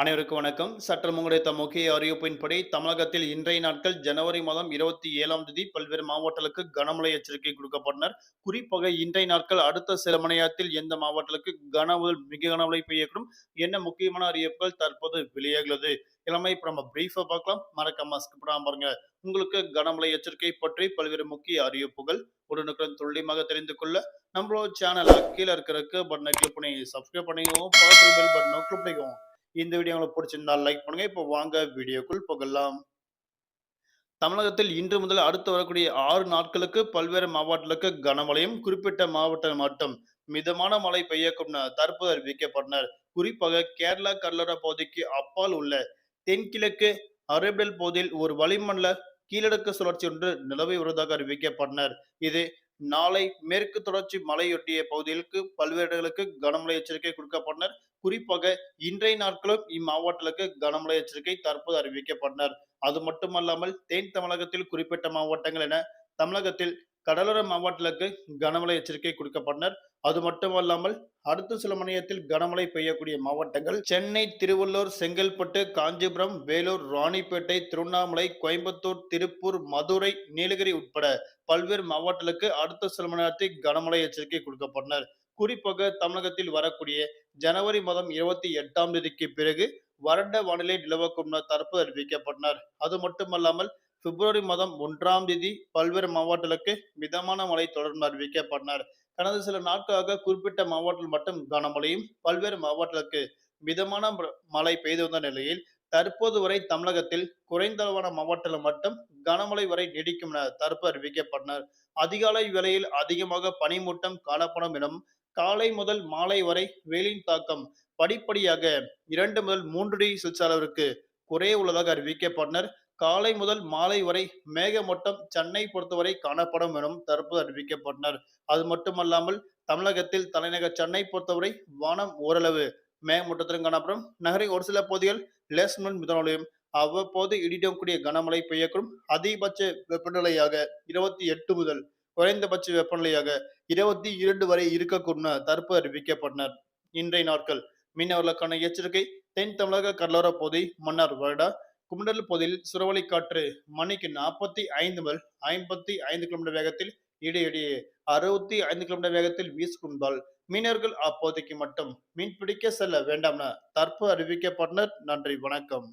அனைவருக்கும் வணக்கம். சற்று கிடைத்த முக்கிய அறிவிப்பின்படி தமிழகத்தில் இன்றைய நாட்கள் ஜனவரி மாதம் இருபத்தி ஏழாம் தேதி பல்வேறு மாவட்டங்களுக்கு கனமழை எச்சரிக்கை கொடுக்கப்பட்டனர். குறிப்பாக இன்றைய நாட்கள் அடுத்த சில மணி நேரத்தில் எந்த மாவட்டங்களுக்கு கன முதல் மிக கனமழை பெய்யக்கூடும் என்ன முக்கியமான அறிவிப்புகள் தற்போது வெளியாகிறது. எல்லாமே இப்ப நம்ம பிரீஃபா பார்க்கலாம். மறக்காம skip பாருங்க. உங்களுக்கு கனமழை எச்சரிக்கை பற்றி பல்வேறு முக்கிய அறிவிப்புகள் உடனுக்குடன் துல்லியமாக தெரிந்து கொள்ள நம்மளோட சேனலை கீழே இருக்கிறதுக்கு பட்டனை கிளிக் பண்ணி சப்ஸ்கிரைப் பண்ணிக்கோங்க. பக்கத்தில் பெல் பட்டனை கிளிக் பண்ணிக்கோங்க. இந்த வீடியோ உங்களுக்கு பிடிச்சிருந்தால் லைக் பண்ணுங்க. இப்போ வாங்க வீடியோக்குள் போகலாம். தமிழகத்தில் இன்று முதல் அடுத்து வரக்கூடிய ஆறு நாட்களுக்கு பல்வேறு மாவட்டங்களுக்கு கனமழையும் குறிப்பிட்ட மாவட்டம் மட்டும் மிதமான மழை பெய்யக்கும் தற்போது அறிவிக்கப்பட்டனர். குறிப்பாக கேரளா கடலோர பகுதிக்கு அப்பால் உள்ள தென்கிழக்கு அரேபிடல் பகுதியில் ஒரு வளிமண்டல கீழடுக்கு சுழற்சி ஒன்று நிலவி வருவதாக அறிவிக்கப்பட்டனர். இது நாளை மேற்கு தொடர்ச்சி மலையொட்டிய பகுதிகளுக்கு பல்வேறு இடங்களுக்கு கனமழை எச்சரிக்கை கொடுக்கப்பட்டனர். குறிப்பாக இன்றைய நாட்களும் இம்மாவட்டங்களுக்கு கனமழை எச்சரிக்கை தற்போது அறிவிக்கப்பட்டனர். அது மட்டுமல்லாமல் தென் தமிழகத்தில் குறிப்பிட்ட மாவட்டங்கள் என தமிழகத்தில் கடலோர மாவட்டங்களுக்கு கனமழை எச்சரிக்கை கொடுக்கப்பட்டனர். அது மட்டுமல்லாமல் அடுத்த சில மணி நேரத்தில் கனமழை பெய்யக்கூடிய மாவட்டங்கள் சென்னை திருவள்ளூர் செங்கல்பட்டு காஞ்சிபுரம் வேலூர் ராணிப்பேட்டை திருவண்ணாமலை கோயம்புத்தூர் திருப்பூர் மதுரை நீலகிரி உட்பட பல்வேறு மாவட்டங்களுக்கு அடுத்த சில மணி நேரத்தில் கனமழை எச்சரிக்கை கொடுக்கப்பட்டனர். குறிப்பாக தமிழகத்தில் வரக்கூடிய ஜனவரி மாதம் இருபத்தி எட்டாம் தேதிக்கு பிறகு வறண்ட வானிலை நிலவக்கும் தரப்பு தற்போது அறிவிக்கப்பட்டனர். அது மட்டுமல்லாமல் பிப்ரவரி மாதம் ஒன்றாம் தேதி பல்வேறு மாவட்டங்களுக்கு மிதமான மழை தொடர்ந்து அறிவிக்கப்பட்டனர். கடந்த சில நாட்களாக குறிப்பிட்ட மாவட்டத்தில் மட்டும் கனமழையும் பல்வேறு மாவட்டங்களுக்கு மிதமான ம- மழை பெய்து வந்த நிலையில் தற்போது வரை தமிழகத்தில் குறைந்த அளவான மாவட்டத்தில் மட்டும் கனமழை வரை நீடிக்கும் என தற்போது அறிவிக்கப்பட்டனர். அதிகாலை வேளையில் அதிகமாக பனிமூட்டம் காணப்படும் எனவும் காலை முதல் மாலை வரை வெயிலின் தாக்கம் படிப்படியாக இரண்டு முதல் மூன்று டிகிரி செல்சியஸ் அளவிற்கு குறைய உள்ளதாக அறிவிக்கப்பட்டனர். காலை முதல் மாலை வரை மேகமூட்டம் சென்னை பொறுத்தவரை காணப்படும் எனவும் தற்போது அறிவிக்கப்பட்டனர். அது மட்டுமல்லாமல் தமிழகத்தில் தலைநகர் சென்னை பொறுத்தவரை வானம் ஓரளவு மேகமூட்டத்திலும் காணப்படும். நகரின் ஒரு சில பகுதிகள் லேசனுடன் மிதமலையும் அவ்வப்போது இடியுடன் கூடிய கனமழை பெய்யக்கூடும். அதிகபட்ச வெப்பநிலையாக இருபத்தி எட்டு முதல் குறைந்தபட்ச வெப்பநிலையாக இருபத்தி இரண்டு வரை இருக்கக்கூடும் தற்போது அறிவிக்கப்பட்டனர். இன்றைய நாட்கள் மீனவர்களுக்கான எச்சரிக்கை தென் தமிழக கடலோர பகுதி மன்னார் வருடா குமண்டல் பகுதியில் சுரவழி காற்று மணிக்கு நாற்பத்தி ஐந்து முதல் ஐம்பத்தி ஐந்து கிலோமீட்டர் வேகத்தில் இடையிடையே அறுபத்தி ஐந்து கிலோமீட்டர் வேகத்தில் வீசுகின்றால் மீனவர்கள் அப்போதைக்கு மட்டும் மீன் பிடிக்க செல்ல வேண்டாம் என தற்போது அறிவிக்கப்பட்டனர். நன்றி வணக்கம்.